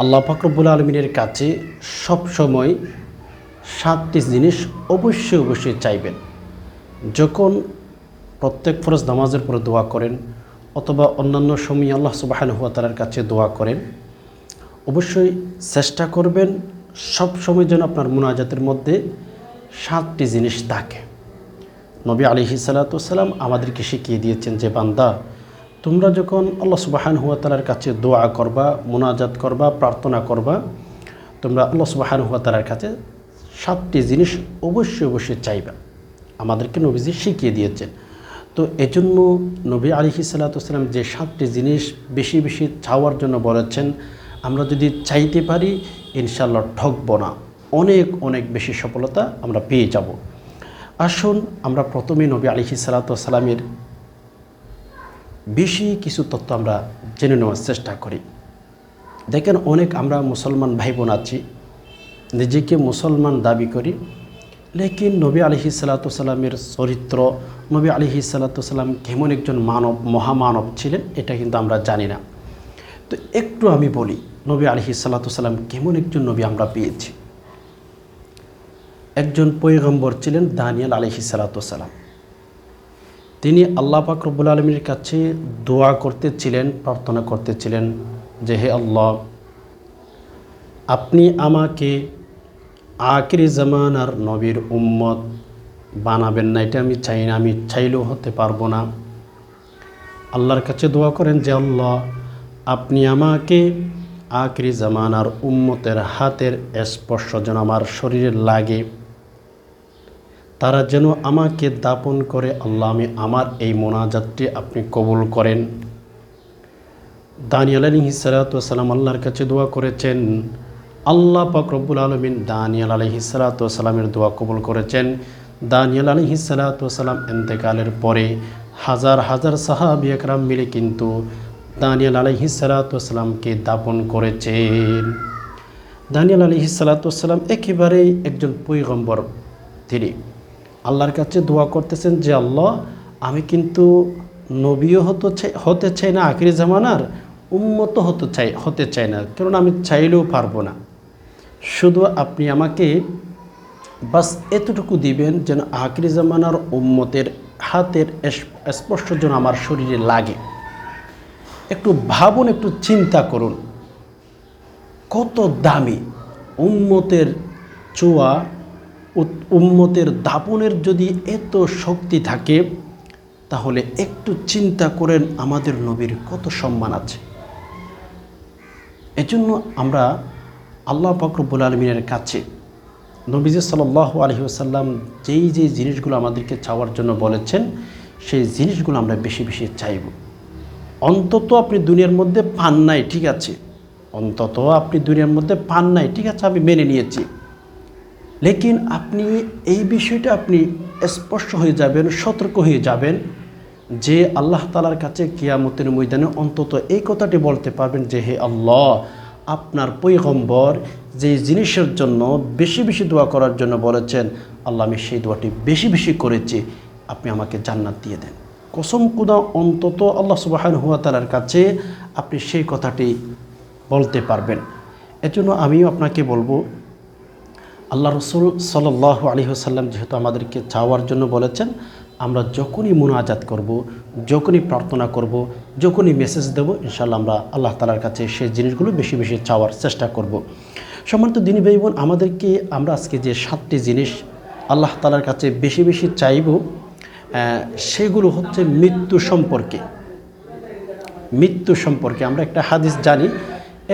আল্লাহ ফাকরবুল আলমিনের কাছে সব সময় সাতটি জিনিস অবশ্যই অবশ্যই চাইবেন। যখন প্রত্যেক ফরজ নামাজের পরে দোয়া করেন অথবা অন্যান্য সময় আল্লাহ সুবাহান হুয়া তালার কাছে দোয়া করেন, অবশ্যই চেষ্টা করবেন সব সময় যেন আপনার মোনাজাতের মধ্যে সাতটি জিনিস থাকে। নবী আলিহি সালাতাম আমাদেরকে শিখিয়ে দিয়েছেন যে বান্দা তোমরা যখন আল্লাহ সুবাহান হুয়া তালার কাছে দোয়া করবা, মোনাজাত করবা, প্রার্থনা করবা, তোমরা আল্লাহ সুবাহান হুয়া তালার কাছে সাতটি জিনিস অবশ্যই অবশ্যই চাইবা। আমাদেরকে নবীজি শিখিয়ে দিয়েছেন। তো এজন্য নবী আলিহি সাল্লাতাম যে সাতটি জিনিস বেশি বেশি চাওয়ার জন্য বলেছেন, আমরা যদি চাইতে পারি ইনশাল্লাহ ঠকব না। অনেক অনেক বেশি সফলতা আমরা পেয়ে যাব। আসুন আমরা প্রথমে নবী আলিহি সাল্লাতামের বেশি কিছু তথ্য আমরা জেনে নেওয়ার চেষ্টা করি। দেখেন, অনেক আমরা মুসলমান ভাই বোন আছি, নিজেকে মুসলমান দাবি করি, লেকিন নবী আলহি সাল্লাতামের চরিত্র, নবী আলহি সাল্লাতাম কেমন একজন মানব, মহামানব ছিলেন, এটা কিন্তু আমরা জানি না। তো একটু আমি বলি, নবী আলহি সাল্লাতাম কেমন একজন নবী আমরা পেয়েছি। একজন পৈগম্বর ছিলেন দানিয়াল আলহি সাল্লাতাম তিনি আল্লাহ পাক রব্বুল আলমীর কাছে দোয়া করতেছিলেন, প্রার্থনা করতেছিলেন যে, হে আল্লাহ, আপনি আমাকে আখিরি জামানার নবীর উম্মত বানাবেন না। এটা আমি চাই না, আমি চাইলেও হতে পারব না। আল্লাহর কাছে দোয়া করেন যে, আল্লাহ, আপনি আমাকে আখিরি জামানার উম্মতের হাতের স্পর্শ যেন আমার শরীরে লাগে তারা যেন আমাকে দাপন করে, আল্লাহ আমি আমার এই মোনাজাতটি আপনি কবুল করেন। দানিয়াল আলী সালাতাম আল্লাহর কাছে দোয়া করেছেন। আল্লাহ পাক রব্বুল আলমিন দানিয়াল আলহি সালাতামের দোয়া কবুল করেছেন। দানিয়াল আলহি সালাতাম এন্তেকালের পরে হাজার হাজার সাহাবি একরাম মিলে কিন্তু দানিয়াল আলহি সালাতামকে দাপন করেছেন। দানিয়াল আলহি সালাতাম একেবারেই একজন পৈগম্বর তিনি আল্লাহর কাছে দোয়া করতেছেন যে, আল্লাহ, আমি কিন্তু নবীও হতে চাই হতে চাই না, আখিরি জামানার উন্মত হতে চাই হতে চাই না। কারণ আমি চাইলেও পারব না। শুধু আপনি আমাকে বাস এতটুকু দিবেন যেন আখিরি জামানার উম্মতের হাতের স্পর্শ যেন আমার শরীরে লাগে। একটু ভাবুন, একটু চিন্তা করুন। কত দামি উম্মতের চোয়া উম্মতের দাপনের যদি এত শক্তি থাকে, তাহলে একটু চিন্তা করেন আমাদের নবীর কত সম্মান আছে। এজন্য আমরা আল্লাহ ফকরবুল আলমিনের কাছে নবীজ সাল্লাহ আলহি আসাল্লাম যেই যেই জিনিসগুলো আমাদেরকে চাওয়ার জন্য বলেছেন, সেই জিনিসগুলো আমরা বেশি বেশি চাইব। অন্তত আপনি দুনিয়ার মধ্যে পান নাই, ঠিক আছে। অন্তত আপনি দুনিয়ার মধ্যে পান নাই, ঠিক আছে, আমি মেনে নিয়েছি। লেকিন আপনি এই বিষয়টা আপনি স্পষ্ট হয়ে যাবেন, সতর্ক হয়ে যাবেন যে আল্লাহ তালার কাছে কিয়ামতের ময়দানে অন্তত এই কথাটি বলতে পারবেন যে, হে আল্লাহ, আপনার পৈগম্বর যে জিনিসের জন্য বেশি বেশি দোয়া করার জন্য বলেছেন, আল্লাহ আমি সেই দোয়াটি বেশি বেশি করেছি, আপনি আমাকে জান্নাত দিয়ে দেন। কসম কুদা অন্তত আল্লাহ সুবাহান হুয়া তালার কাছে আপনি সেই কথাটি বলতে পারবেন। এজন্য আমিও আপনাকে বলব আল্লাহ রসুল সাল্লাহ আলহিহসাল্লাম যেহেতু আমাদেরকে চাওয়ার জন্য বলেছেন, আমরা যখনই মোনাজাত করব, যখনই প্রার্থনা করব, যখনই মেসেজ দেব ইনশাল্লাহ আমরা আল্লাহ তালার কাছে সেই জিনিসগুলো বেশি বেশি চাওয়ার চেষ্টা করব। সম্মানিত দিনী ভাই বোন আমাদেরকে আমরা আজকে যে সাতটি জিনিস আল্লাহ তালার কাছে বেশি বেশি চাইব সেগুলো হচ্ছে মৃত্যু সম্পর্কে মৃত্যু সম্পর্কে আমরা একটা হাদিস জানি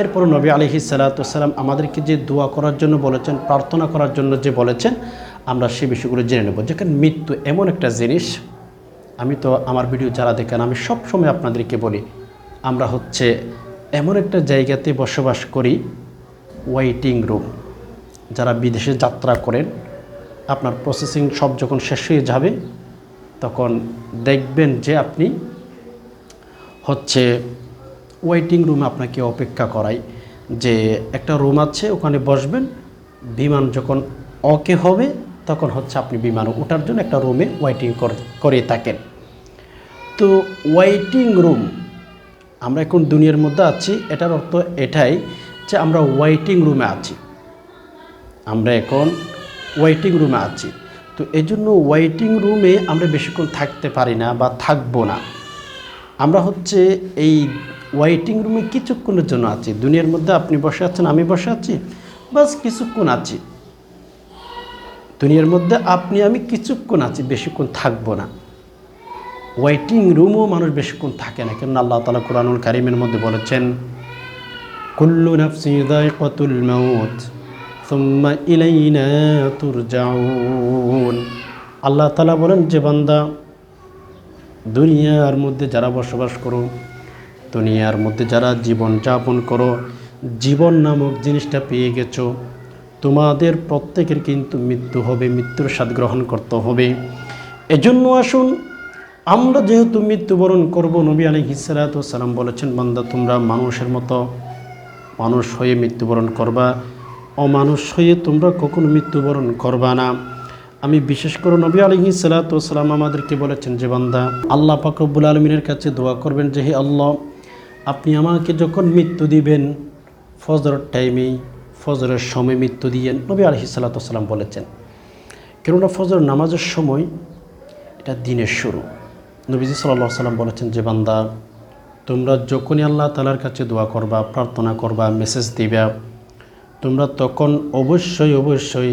এরপর নবী আলহি সাল্লাতাম আমাদেরকে যে দোয়া করার জন্য বলেছেন, প্রার্থনা করার জন্য যে বলেছেন, আমরা সে বিষয়গুলো জেনে নেব। যেখানে মৃত্যু এমন একটা জিনিস। আমি তো আমার ভিডিও যারা দেখেন, আমি সব সময় আপনাদেরকে বলি, আমরা হচ্ছে এমন একটা জায়গাতে বসবাস করি ওয়েটিং রুম যারা বিদেশে যাত্রা করেন, আপনার প্রসেসিং সব যখন শেষ হয়ে যাবে, তখন দেখবেন যে আপনি হচ্ছে ওয়েটিং রুমে আপনাকে অপেক্ষা করাই যে একটা রুম আছে, ওখানে বসবেন। বিমান যখন অকে হবে, তখন হচ্ছে আপনি বিমানে ওঠার জন্য একটা রুমে ওয়েটিং করে থাকেন। তো ওয়েটিং রুম আমরা এখন দুনিয়ার মধ্যে আছি, এটার অর্থ এটাই যে আমরা ওয়েটিং রুমে আছি। আমরা এখন ওয়েটিং রুমে আছি। তো এই জন্য ওয়েটিং রুমে আমরা বেশিক্ষণ থাকতে পারি না বা থাকব না। আমরা হচ্ছে এই ওয়েটিং রুমে কিছুক্ষণের জন্য আছি। দুনিয়ার মধ্যে আপনি বসে আছেন, আমি বসে আছি। বাস কিছুক্ষণ আছি। দুনিয়ার মধ্যে আপনি, আমি কিছুক্ষণ আছি, বেশিক্ষণ থাকব না। ওয়েটিং রুমও মানুষ বেশিক্ষণ থাকে না। কেন আল্লাহ তালা কোরআনুল কারিমের মধ্যে বলেছেন, কুল্লু নাফসি দায়কাতুল আল্লাহ তালা বলেন, যে বান্দা দুনিয়ার মধ্যে যারা বসবাস করো, দুনিয়ার মধ্যে যারা জীবন যাপন করো, জীবন নামক জিনিসটা পেয়ে গেছো, তোমাদের প্রত্যেকের কিন্তু মৃত্যু হবে, মৃত্যুর স্বাদ গ্রহণ করতে হবে। এজন্য আসুন, আমরা যেহেতু মৃত্যুবরণ করব, নবী আলী হিসালাতাম বলেছেন, বান্দা, তোমরা মানুষের মতো মানুষ হয়ে মৃত্যুবরণ করবা, অমানুষ হয়ে তোমরা কখনো মৃত্যুবরণ করবা না। আমি বিশেষ করে নবী আলহি সালাতাম আমাদেরকে বলেছেন যে বান্দা, আল্লাহ পাকরবুল আলমিনের কাছে দোয়া করবেন যে হে আল্লাহ, আপনি আমাকে যখন মৃত্যু দিবেন, ফজরের টাইমেই ফজরের সময় মৃত্যু দিয়েন নবী আলহি সাল্লাতাম বলেছেন। কেননা ফজর নামাজের সময় এটা দিনের শুরু। নবীজি সাল্লাহ সাল্লাম বলেছেন যে বান্দা, তোমরা যখনই আল্লাহ তালার কাছে দোয়া করবা, প্রার্থনা করবা মেসেজ দিবা, তোমরা তখন অবশ্যই অবশ্যই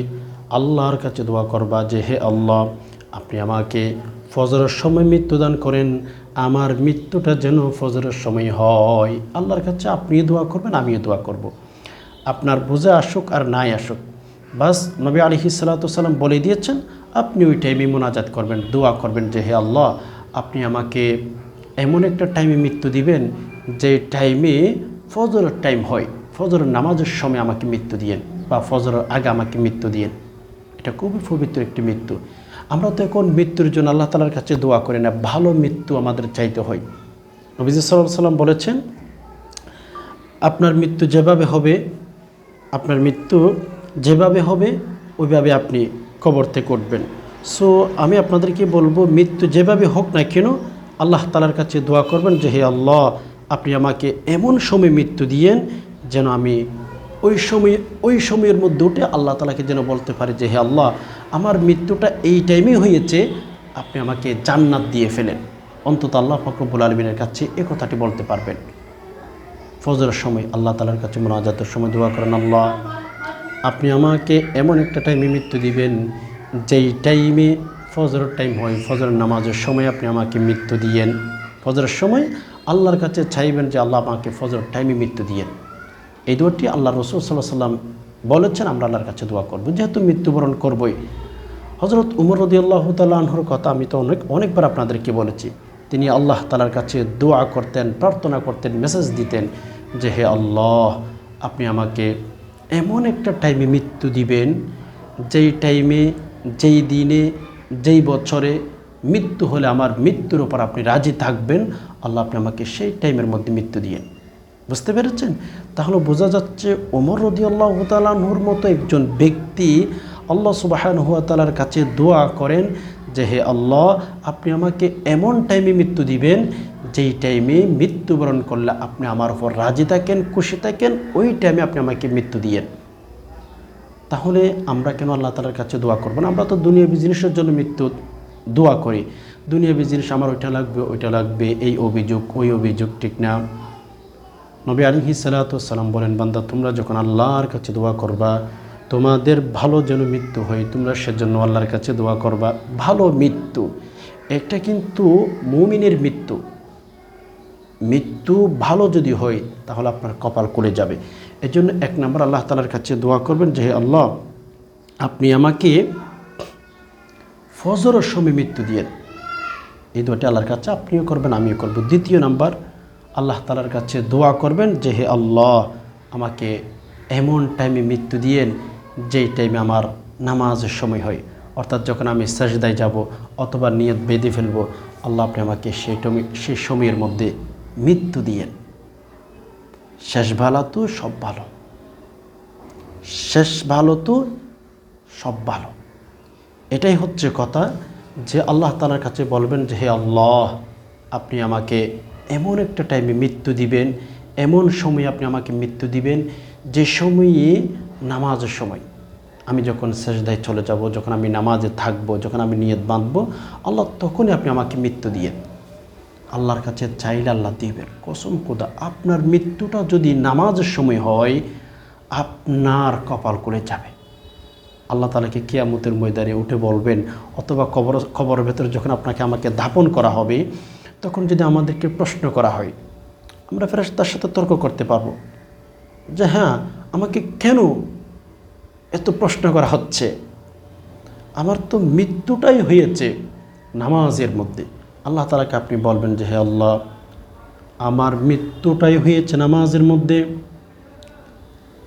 আল্লাহর কাছে দোয়া করবা যে, হে আল্লাহ, আপনি আমাকে ফজরের সময় মৃত্যুদান করেন। আমার মৃত্যুটা যেন ফজরের সময় হয়। আল্লাহর কাছে আপনি দোয়া করবেন, আমিও দোয়া করব। আপনার বুঝে আসুক আর নাই আসুক। বাস, নবী আলহি সাল্লাতাম বলে দিয়েছেন, আপনি ওই টাইমে মোনাজাত করবেন, দোয়া করবেন যে, হে আল্লাহ, আপনি আমাকে এমন একটা টাইমে মৃত্যু দিবেন, যে টাইমে ফজরের টাইম হয়। ফজরের নামাজের সময় আমাকে মৃত্যু দিয়েন বা ফজরের আগে আমাকে মৃত্যু দিয়েন। এটা খুবই পবিত্র একটি মৃত্যু। আমরা তো এখন মৃত্যুর জন্য আল্লাহ তালার কাছে দোয়া করি না, ভালো মৃত্যু আমাদের চাইতে হয়। নবীজ সাল্লাম সাল্লাম বলেছেন, আপনার মৃত্যু যেভাবে হবে, আপনার মৃত্যু যেভাবে হবে, ওইভাবে আপনি কবর থেকে উঠবেন। সো আমি আপনাদেরকে বলব, মৃত্যু যেভাবে হোক না কেন, আল্লাহ তালার কাছে দোয়া করবেন যে, হে আল্লাহ, আপনি আমাকে এমন সময় মৃত্যু দিয়েন যেন আমি ওই সময়, ওই সময়ের মধ্যে উঠে আল্লাহ তালাকে যেন বলতে পারে যে, হে আল্লাহ, আমার মৃত্যুটা এই টাইমে হয়েছে, আপনি আমাকে জান্নাত দিয়ে ফেলেন। অন্তত আল্লাহ ফকরবুল আলমিনের কাছে এ কথাটি বলতে পারবেন। ফজরের সময় আল্লাহ তালার কাছে মোনাজাতের সময় দোয়া করেন, আল্লাহ, আপনি আমাকে এমন একটা টাইমে মৃত্যু দিবেন, যেই টাইমে ফজরের টাইম হয়, ফজরের নামাজের সময় আপনি আমাকে মৃত্যু দিয়েন। ফজরের সময় আল্লাহর কাছে চাইবেন যে, আল্লাহ আমাকে ফজরের টাইমে মৃত্যু দিয়েন। এই দোয়াটি আল্লাহ রসুল সাল্লাহ সাল্লাম বলেছেন, আমরা আল্লাহর কাছে দোয়া করব। যেহেতু মৃত্যুবরণ করবই। হজরত উমর রদি আল্লাহ তাল্লাহর কথা আমি তো অনেক, অনেকবার আপনাদেরকে বলেছি। তিনি আল্লাহ তালার কাছে দোয়া করতেন, প্রার্থনা করতেন, মেসেজ দিতেন যে, হে আল্লাহ, আপনি আমাকে এমন একটা টাইমে মৃত্যু দিবেন, যেই টাইমে, যেই দিনে, যেই বছরে মৃত্যু হলে আমার মৃত্যুর ওপর আপনি রাজি থাকবেন। আল্লাহ আপনি আমাকে সেই টাইমের মধ্যে মৃত্যু দিয়েন। বুঝতে পেরেছেন? তাহলে বোঝা যাচ্ছে ওমর রদি আল্লাহ তালাহুর মতো একজন ব্যক্তি আল্লাহ সুবাহান তালার কাছে দোয়া করেন যে, হে আল্লাহ, আপনি আমাকে এমন টাইমে মৃত্যু দিবেন, যেই টাইমে মৃত্যুবরণ করলে আপনি আমার উপর রাজি থাকেন, খুশি থাকেন, ওই টাইমে আপনি আমাকে মৃত্যু দিয়েন। তাহলে আমরা কেন আল্লাহ তালার কাছে দোয়া করব না? আমরা তো দুনিয়া বিজনেসের জন্য মৃত্যু দোয়া করি। দুনিয়া বিজনেস আমার ওইটা লাগবে ওইটা লাগবে, এই অভিযোগ, ওই অভিযোগ, ঠিক না? নবী আলী সালাতাম বলেন, বান্দা, তোমরা যখন আল্লাহর কাছে দোয়া করবা, তোমাদের ভালো যেন মৃত্যু হয়, তোমরা সেজন্য আল্লাহর কাছে দোয়া করবা। ভালো মৃত্যু, একটা কিন্তু মুমিনের মৃত্যু। মৃত্যু ভালো যদি হয়, তাহলে আপনার কপাল করে যাবে। এই জন্য এক নম্বর আল্লাহ তালার কাছে দোয়া করবেন যে আল্লাহ, আপনি আমাকে ফজরের সময় মৃত্যু দিয়ে এই দোয়াটি আল্লাহর কাছে আপনিও করবেন, আমিও করব। দ্বিতীয় নাম্বার আল্লাহ তালার কাছে দোয়া করবেন যে, হে আল্লাহ, আমাকে এমন টাইমে মৃত্যু দিয়েন, যেই টাইমে আমার নামাজের সময় হয়। অর্থাৎ যখন আমি সাজদায় যাব অথবা নিয়ত বেঁধে ফেলব, আল্লাহ আপনি আমাকে সেই সেই সময়ের মধ্যে মৃত্যু দিয়েন। শেষ ভালো তো সব ভালো। শেষ ভালো তো সব ভালো। এটাই হচ্ছে কথা যে, আল্লাহ তালার কাছে বলবেন যে, হে আল্লাহ, আপনি আমাকে এমন একটা টাইমে মৃত্যু দিবেন, এমন সময় আপনি আমাকে মৃত্যু দিবেন, যে সময়ে নামাজের সময়। আমি যখন সেজদায় চলে যাব, যখন আমি নামাজে থাকব, যখন আমি নিয়ত বাঁধবো, আল্লাহ তখনই আপনি আমাকে মৃত্যু দিয়েন। আল্লাহর কাছে চাইলে আল্লাহ দিবেন। কসম কোদা আপনার মৃত্যুটা যদি নামাজের সময় হয়, আপনার কপাল করে যাবে। আল্লাহ তালাকে কিয়ামতের ময়দানে উঠে বলবেন, অথবা কবর, কবরের ভেতরে যখন আপনাকে আমাকে দাপন করা হবে তখন যদি আমাদেরকে প্রশ্ন করা হয়, আমরা ফেরেশতার সাথে তর্ক করতে পারব যে হ্যাঁ আমাকে কেন এত প্রশ্ন করা হচ্ছে? আমার তো মৃত্যুটাই হয়েছে নামাজের মধ্যে। আল্লাহ তালাকে আপনি বলবেন যে, হে আল্লাহ, আমার মৃত্যুটাই হয়েছে নামাজের মধ্যে।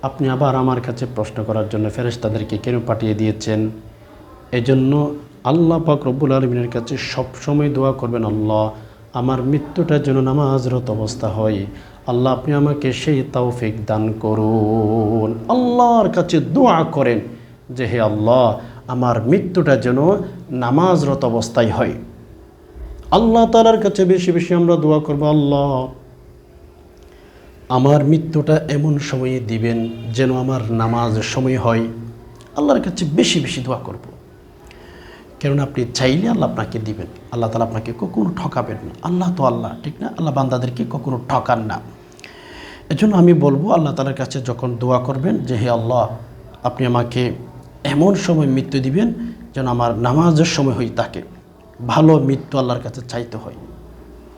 আপনি আবার আমার কাছে প্রশ্ন করার জন্য ফেরেশতাদেরকে কেন পাঠিয়ে দিয়েছেন? এজন্য আল্লাহ পাক রব্বুল আলমিনের কাছে সবসময় দোয়া করবেন, আল্লাহ আমার মৃত্যুটার যেন নামাজরত অবস্থা হয়। আল্লাহ, আপনি আমাকে সেই তৌফিক দান করুন। আল্লাহর কাছে দোয়া করেন যে, হে আল্লাহ, আমার মৃত্যুটা যেন নামাজরত অবস্থায় হয়। আল্লাহ তালার কাছে বেশি বেশি আমরা দোয়া করব, আল্লাহ, আমার মৃত্যুটা এমন সময়ে দিবেন যেন আমার নামাজের সময় হয়। আল্লাহর কাছে বেশি বেশি দোয়া করব। কেননা আপনি চাইলে আল্লাহ আপনাকে দিবেন। আল্লাহ তালা আপনাকে কখনো ঠকাবেন না। আল্লাহ তো আল্লাহ, ঠিক না? আল্লাহ বান্দাদেরকে কখনো ঠকান না। এজন্য আমি বলব, আল্লাহ তালার কাছে যখন দোয়া করবেন যে, হে আল্লাহ, আপনি আমাকে এমন সময় মৃত্যু দিবেন যেন আমার নামাজের সময় হই তাকে ভালো মৃত্যু আল্লাহর কাছে চাইতে হয়।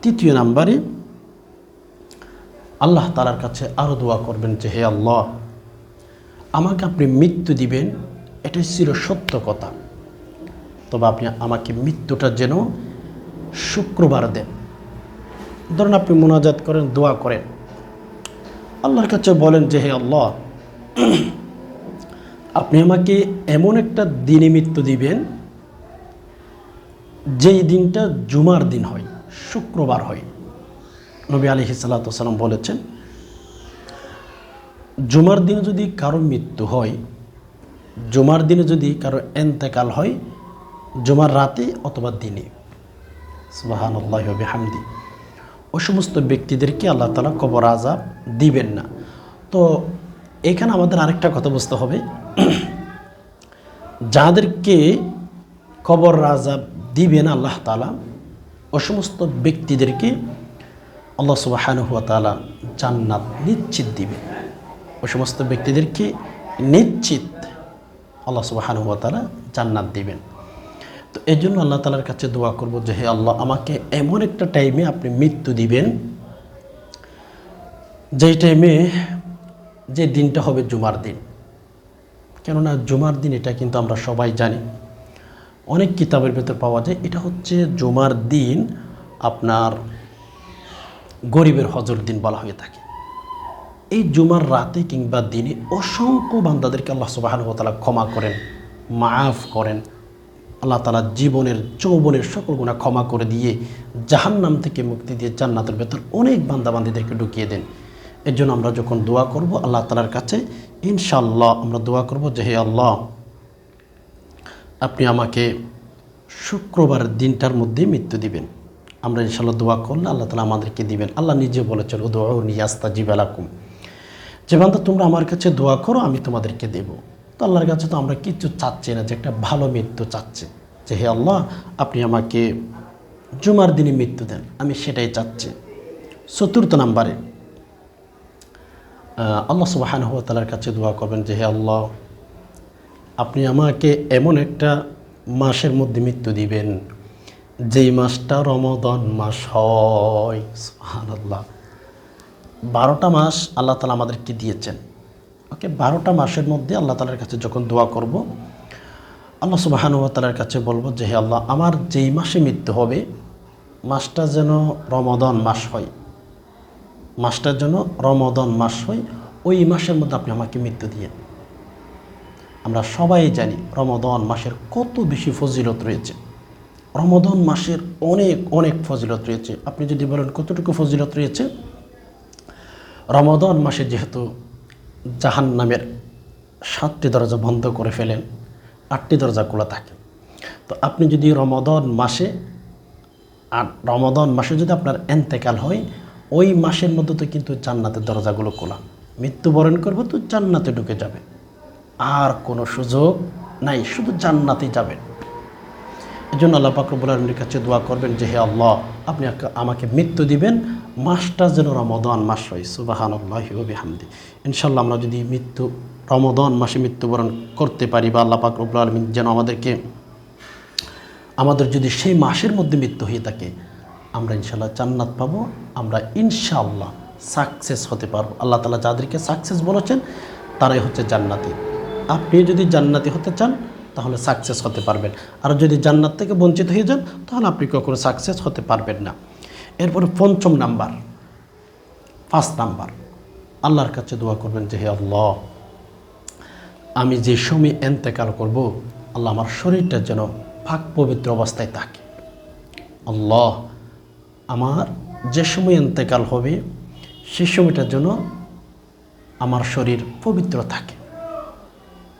তৃতীয় নাম্বারে, আল্লাহ তালার কাছে আরও দোয়া করবেন যে, হে আল্লাহ, আমাকে আপনি মৃত্যু দিবেন। এটাই ছিল সত্য কথা। তবে আপনি আমাকে মৃত্যুটা যেন শুক্রবার দেন। ধরুন আপনি মোনাজাত করেন, দোয়া করেন। আল্লাহর কাছে বলেন যে, হে আল্লাহ, আপনি আমাকে এমন একটা দিনে মৃত্যু দিবেন, যেই দিনটা জুমার দিন হয়, শুক্রবার হয়। নবী আলী সাল্লাম বলেছেন, জুমার দিনে যদি কারও মৃত্যু হয়, জুমার দিনে যদি কারও এন্তেকাল হয় জুমার রাতে অথবা দিনে। সুবাহান আল্লাহ হামদি ওই সমস্ত ব্যক্তিদেরকে আল্লাহ তালা কবর আজাব দিবেন না। তো এখানে আমাদের আরেকটা কথা বুঝতে হবে। যাদেরকে কবর আজাব দিবেন আল্লাহ তালা ও সমস্ত ব্যক্তিদেরকে আল্লাহ সুবাহানুয়া তালা জান্নাত নিশ্চিত দিবে। ওই সমস্ত ব্যক্তিদেরকে নিশ্চিত আল্লাহ সুবাহানুয়া তালা জান্নাত দিবেন। তো এই জন্য আল্লাহ তালার কাছে দোয়া করব যে, হে আল্লাহ, আমাকে এমন একটা টাইমে আপনি মৃত্যু দিবেন, যেই টাইমে যে দিনটা হবে জুমার দিন। কেননা জুমার দিন এটা কিন্তু আমরা সবাই জানি। অনেক কিতাবের ভেতর পাওয়া যায়, এটা হচ্ছে জুমার দিন আপনার গরিবের হজর দিন বলা হয়ে থাকে। এই জুমার রাতে কিংবা দিনে অসংখ্য বান্দাদেরকে আল্লাহ সুবাহানুতালা ক্ষমা করেন, মাফ করেন। আল্লাহ তালা জীবনের, যৌবনের সকল গুণা ক্ষমা করে দিয়ে জাহান্নাম থেকে মুক্তি দিয়ে জান্নাতের ভেতর অনেক বান্দাবান্দিদেরকে ঢুকিয়ে দেন। এর জন্য আমরা যখন দোয়া করব, আল্লাহ তালার কাছে ইনশাল্লাহ আমরা দোয়া করব যে, হে আল্লাহ, আপনি আমাকে শুক্রবার দিনটার মধ্যে মৃত্যু দিবেন। আমরা ইনশাল্লাহ দোয়া করলে আল্লাহ তালা আমাদেরকে দিবেন। আল্লাহ নিজে বলেছেন ও দোয়া নিয়াস্তা জিবালাকুম যে বান্ধব তোমরা আমার কাছে দোয়া করো, আমি তোমাদেরকে দেব। তো আল্লাহর কাছে তো আমরা কিচ্ছু চাচ্ছি না যে একটা ভালো মৃত্যু চাচ্ছি। যে হে আল্লাহ, আপনি আমাকে জুমার দিনে মৃত্যু দেন, আমি সেটাই চাচ্ছি। চতুর্থ নাম্বারে আল্লাহ সুবাহান তালার কাছে দোয়া করবেন যে হে আল্লাহ, আপনি আমাকে এমন একটা মাসের মধ্যে মৃত্যু দিবেন, যেই মাসটা রমদন মাস হয়। আল্লাহ বারোটা মাস আল্লাহ তালা আমাদেরকে দিয়েছেন। ওকে, বারোটা মাসের মধ্যে আল্লাহ তালার কাছে যখন দোয়া করব, আল্লাহ সুবাহানুতালার কাছে বলব যে, হে আল্লাহ, আমার যেই মাসে মৃত্যু হবে, মাসটা যেন রমদন মাস হয়। মাসটার যেন রমদন মাস হয়, ওই মাসের মধ্যে আপনি আমাকে মৃত্যু দিয়ে আমরা সবাই জানি রমদন মাসের কত বেশি ফজিলত রয়েছে। রমদন মাসের অনেক অনেক ফজিলত রয়েছে। আপনি যদি বলেন কতটুকু ফজিলত রয়েছে? রমদন মাসে যেহেতু জাহান নামের সাতটি দরজা বন্ধ করে ফেলেন, আটটি দরজা খোলা থাকে। তো আপনি যদি রমদন মাসে, আর রমদন মাসে যদি আপনার এন্তেকাল হয়, ওই মাসের মধ্যে তো কিন্তু জান্নাতের দরজাগুলো খোলা। মৃত্যুবরণ করব তো জান্নাতে ঢুকে যাবে। আর কোনো সুযোগ নাই, শুধু জান্নাতে যাবেন। জন্য আল্লাহ পাকরবুল আলমীর কাছে দোয়া করবেন যে, হে আল্লাহ, আপনি আমাকে মৃত্যু দিবেন। মাসটা যেন রমদান মাস হয়। সুবাহান আল্লাহ হামদি ইনশাল্লাহ আমরা যদি মৃত্যু রমদান মাসে মৃত্যুবরণ করতে পারি বা আল্লাহ পাকরবুল যেন আমাদেরকে, আমাদের যদি সেই মাসের মধ্যে মৃত্যু হয়ে থাকে, আমরা ইনশাল্লাহ জান্নাত পাবো। আমরা ইনশাআল্লাহ সাকসেস হতে পারব। আল্লাহ তালা যাদেরকে সাকসেস বলেছেন, তারাই হচ্ছে জান্নাতি। আপনি যদি জান্নাতি হতে চান তাহলে সাকসেস হতে পারবেন। আর যদি জান্নাত থেকে বঞ্চিত হয়ে যান, তাহলে আপনি কখনো সাকসেস হতে পারবেন না। এরপরে পঞ্চম নাম্বার ফার্স্ট নাম্বার। আল্লাহর কাছে দোয়া করবেন যে, হে আল্লাহ, আমি যে সময় এন্তেকাল করব, আল্লাহ আমার শরীরটা যেন পাক পবিত্র অবস্থায় থাকে। আল্লাহ, আমার যে সময় এন্তেকাল হবে, সে সময়টার জন্য আমার শরীর পবিত্র থাকে।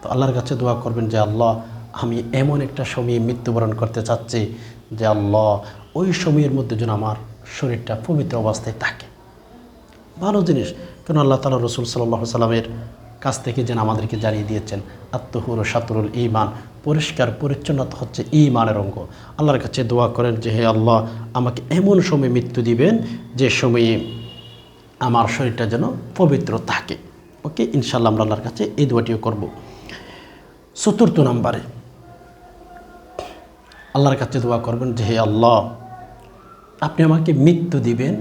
তো আল্লাহর কাছে দোয়া করবেন যে, আল্লাহ আমি এমন একটা সময়ে মৃত্যুবরণ করতে চাচ্ছি যে আল্লাহ ওই সময়ের মধ্যে যেন আমার শরীরটা পবিত্র অবস্থায় থাকে। ভালো জিনিস, কেন আল্লাহ তালা রসুল সাল্লাহ সাল্লামের কাছ থেকে যেন আমাদেরকে জানিয়ে দিয়েছেন, আত্মহুর সাতরুল ইমান পরিষ্কার পরিচ্ছন্নতা হচ্ছে ইমানের অঙ্গ। আল্লাহর কাছে দোয়া করেন যে, হে আল্লাহ, আমাকে এমন সময় মৃত্যু দিবেন যে সময়ে আমার শরীরটা যেন পবিত্র থাকে। ওকে ইনশাল্লাহ আমরা আল্লাহর কাছে এই দোয়াটিও করব। চতুর্থ নাম্বারে আল্লাহর কাছে দোয়া করবেন যে, হে আল্লাহ, আপনি আমাকে মৃত্যু দিবেন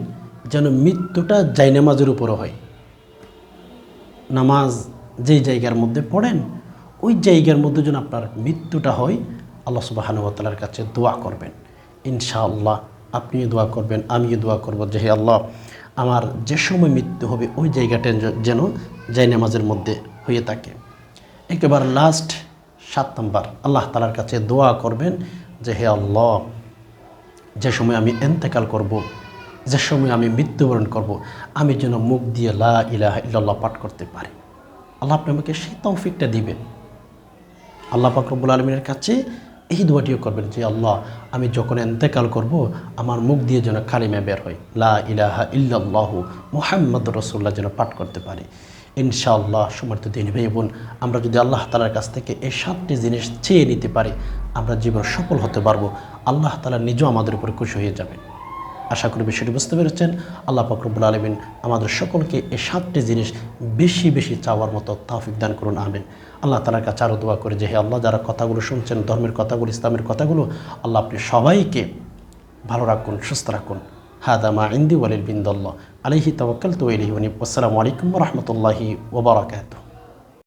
যেন মৃত্যুটা জাইনামাজের উপরও হয়। নামাজ যেই জায়গার মধ্যে পড়েন, ওই জায়গার মধ্যে যেন আপনার মৃত্যুটা হয়, আল্লাহ সুবাহানুবতালার কাছে দোয়া করবেন। ইনশাআল্লাহ আপনিও দোয়া করবেন, আমিও দোয়া করব যে, হে আল্লাহ, আমার যে সময় মৃত্যু হবে, ওই জায়গাটা যেন জাইনামাজের মধ্যে হয়ে থাকে। একেবারে লাস্ট সাত নম্বর, আল্লাহ তালার কাছে দোয়া করবেন যে হে আল্লাহ, যে সময় আমি এন্তেকাল করব, যে সময় আমি মৃত্যুবরণ করব, আমি যেন মুখ দিয়ে লা ইলাহা ইল্লাল্লাহ পাঠ করতে পারি। আল্লাহ আপনি আমাকে সেই তৌফিকটা দিবেন। আল্লাহ ফাকরবুল আলমিনের কাছে এই দোয়াটিও করবেন যে, আল্লাহ, আমি যখন এন্তেকাল করব, আমার মুখ দিয়ে যেন কালিমা বের হয়, লা ইলাহা ইল্লাল্লাহু মুহাম্মদ রসুল্লাহ যেন পাঠ করতে পারি। ইনশাআল্লাহ সমর্থ দিন ভাই বোন, আমরা যদি আল্লাহ তালার কাছ থেকে এই সাতটি জিনিস চেয়ে নিতে পারি, আমরা জীবন সফল হতে পারব। আল্লাহ তালা নিজেও আমাদের উপরে খুশি হয়ে যাবেন আশা করি বিষয়টি বুঝতে পেরেছেন। আল্লাহ ফকরবুল আলমিন আমাদের সকলকে এই সাতটি জিনিস বেশি বেশি চাওয়ার মতো তাফিক দান করুন, আমিন। আল্লাহ তালার কাছে আরও দোয়া করে যে, হে আল্লাহ, যারা কথাগুলো শুনছেন, ধর্মের কথাগুলো, ইসলামের কথাগুলো, আল্লাহ আপনি সবাইকে ভালো রাখুন, সুস্থ রাখুন। هذا ما عندي وللبند الله. عليه توكلت وإليه ونب والسلام عليكم ورحمة الله وبركاته.